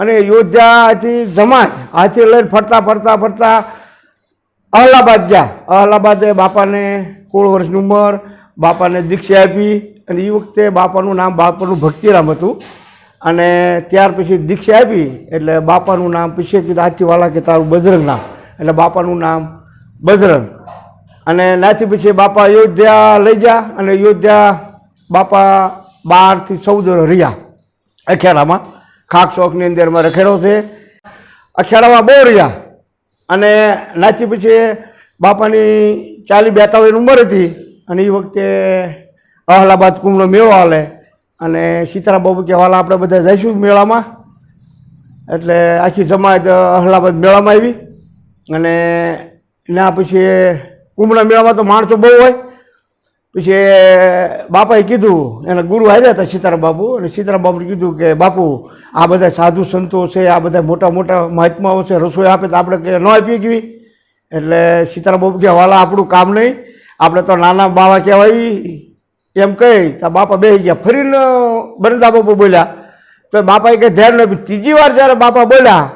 અને યોદ્ધાથી જમાત હાથી લઈને ફરતા ફરતા ફરતા અલ્હાબાદ ગયા. અહલાબાદે બાપાને સોળ વર્ષની ઉંમર, બાપાને દીક્ષા આપી અને એ વખતે બાપાનું નામ બાપાનું ભક્તિરામ હતું. અને ત્યાર પછી દીક્ષા આપી એટલે બાપાનું નામ પછી કીધું, હાથીવાલા કે તારું બજરંગ નામ. એટલે બાપાનું નામ બજરંગ. અને નાથી પછી બાપા અયોધ્યા લઈ ગયા અને અયોધ્યા બાપા બારથી ચૌદ રહ્યા અખેડામાં ખાક શોખની અંદર મારે રખેડો છે. અખેડામાં બહુ રહ્યા. અને નાચી પછી બાપાની ચાલી બેતાલીસ ઉંમર હતી. અને એ વખતે અહલાબાદ કુંભનો મેળો હાલે. અને સીતારામ બાબુ કે હાલ આપણે બધા જઈશું મેળામાં. એટલે આખી જમાત અહલાબાદ મેળામાં આવી. અને ના પછી કુંભના મેળામાં તો માણસો બહુ હોય. પછી બાપાએ કીધું, એના ગુરુ આવ્યા હતા સીતારામ બાપુ, અને સીતારામ બાપુએ કીધું કે, બાપુ, આ બધા સાધુ સંતો છે, આ બધા મોટા મોટા મહાત્માઓ છે, રસોઈ આપે તો આપણે કે ન આપીએ કેવી એટલે સીતારામ બાપુ કે વાલા, આપણું કામ નહીં, આપણે તો નાના બાવા કહેવાય. એમ કહી, તો બાપા બેસી ગયા. ફરીને બરંદા બાપુ બોલ્યા, તો બાપાએ કંઈ ધ્યાન ન ત્રીજી વાર જ્યારે બાપા બોલ્યા,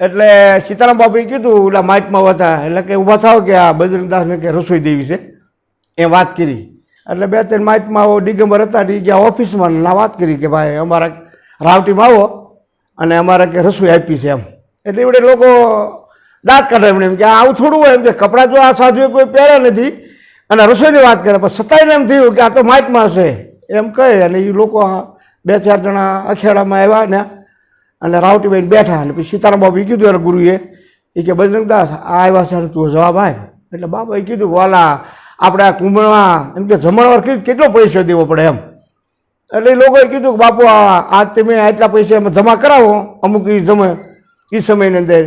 એટલે સીતારામ બાપુએ કીધું એટલે માઇકમાં હતા. એટલે કે ઊભા થાવ કે આ બજરંગદાસને કે રસોઈ દેવી છે. એ વાત કરી. એટલે બે ત્રણ માઇકમાં ડિગમ્બર હતા એ ગયા ઓફિસમાં ના વાત કરી કે ભાઈ અમારા રાવટીમાં આવો અને અમારે કે રસોઈ આપી છે એમ. એટલે એવડે લોકો દાંત કાઢે એમને એમ કે આવું થોડું હોય એમ કે કપડાં જો આ સાધુએ કોઈ પહેર્યા નથી અને રસોઈની વાત કરે, પણ સતાઈને એમ થયું કે આ તો માઇકમાં હશે. એમ કહે અને એ લોકો બે ચાર જણા અખેડામાં આવ્યા ને અને રાવટીભાઈ બેઠા અને પછી સીતારામ બાબુ કીધું એને ગુરુએ એ કે બજરંગદાસ આ આવ્યા છે તું જવાબ આપ. એટલે બાબાએ કીધું, વાલા આપણે આ કુંભમાં એમ કે જમણવાર કેટલો પૈસો દેવો પડે એમ. એટલે એ લોકોએ કીધું કે બાપુ, આ તમે આટલા પૈસા એમાં જમા કરાવો, અમુક એ જમે એ સમયની અંદર.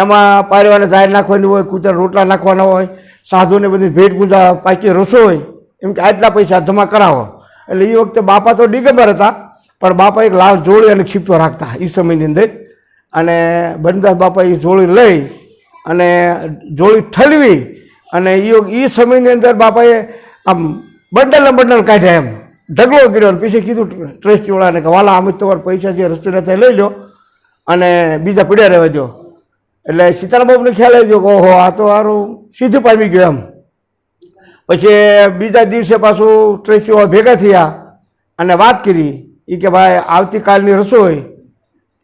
એમાં પારિવારને જાહેર નાખવાની હોય કૂતરા રોટલા નાખવાના હોય, સાધુને બધી ભેટ પૂજા પાકી રસોઈ એમ કે આટલા પૈસા જમા કરાવો. એટલે એ વખતે બાપા તો દિગંબર હતા, પણ બાપા એક લાલ જોડી અને છીપતો રાખતા એ સમયની અંદર. અને બનદાસ બાપા એ જોડી લઈ અને જોડી ઠલવી અને એ એ સમયની અંદર બાપાએ આમ બંડલ બંડલ કાઢ્યા એમ. ઢગલો કર્યો અને પછી કીધું ટ્રસ્ટીવાળાને કે વાલા અમે તમારા પૈસા જે રસ્તે નથી લઈ લો અને બીજા પીડ્યા રહેવા દો એટલે સીતારામબાબુને ખ્યાલ આવી ગયો કે, ઓહો, આ તો સારું સીધું પામી ગયો એમ. પછી બીજા દિવસે પાછું ટ્રસ્ટીઓ ભેગા થયા અને વાત કરી. એ કે, ભાઈ, આવતીકાલની રસોઈ.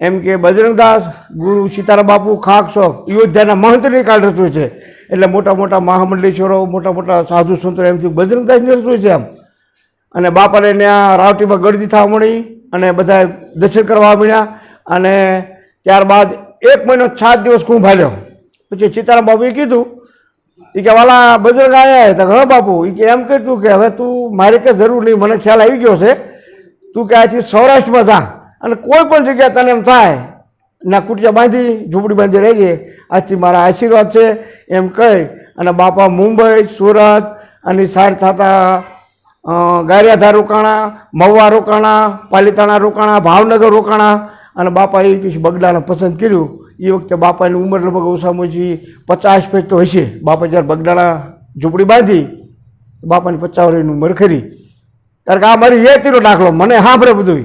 એમ કે, બજરંગદાસ, ગુરુ સીતારામ બાપુ, ખાક શોખ, યોદ્ધાના મહંતની કાળ રસોઈ છે. એટલે મોટા મોટા મહામંડલેશ્વરો, મોટા મોટા સાધુ સંતો એમથી બજરંગદાસની રસોઈ છે એમ. અને બાપાને ત્યાં રાવટીમાં ગળદી થવા મળી અને બધા દર્શન કરવા મળ્યા અને ત્યારબાદ એક મહિનો સાત દિવસ કુંભ હાલ્યો. પછી સીતારામ બાપુએ કીધું એ કે વાલા બજરંગ આવ્યા તો હા બાપુ. એ કે એમ કહેતું કે, હવે તું મારે કે જરૂર નહીં, મને ખ્યાલ આવી ગયો છે. તું કે આથી સૌરાષ્ટ્રમાં જા અને કોઈ પણ જગ્યાએ તને એમ થાય. ના કુટિયા બાંધી, ઝૂંપડી બાંધી રહી ગઈ. આજથી મારા આશીર્વાદ છે. એમ કહી અને બાપા મુંબઈ, સુરત અને સાઈડ થતા ગારિયાધાર રોકાણા, મહુવા રોકાણા, પાલીતાણા રોકાણા, ભાવનગર રોકાણા અને બાપા એ પછી બગડાને પસંદ કર્યું. એ વખતે બાપાની ઉંમર લગભગ ઓછામાં ઓછી પચાસ ફેટ તો હશે. બાપા જ્યારે બગડાણા ઝૂંપડી બાંધી, બાપાની પચાસ ઉંમર ખરી. કારણ કે આ મારી યતીનો દાખલો, મને સાંભળે બધું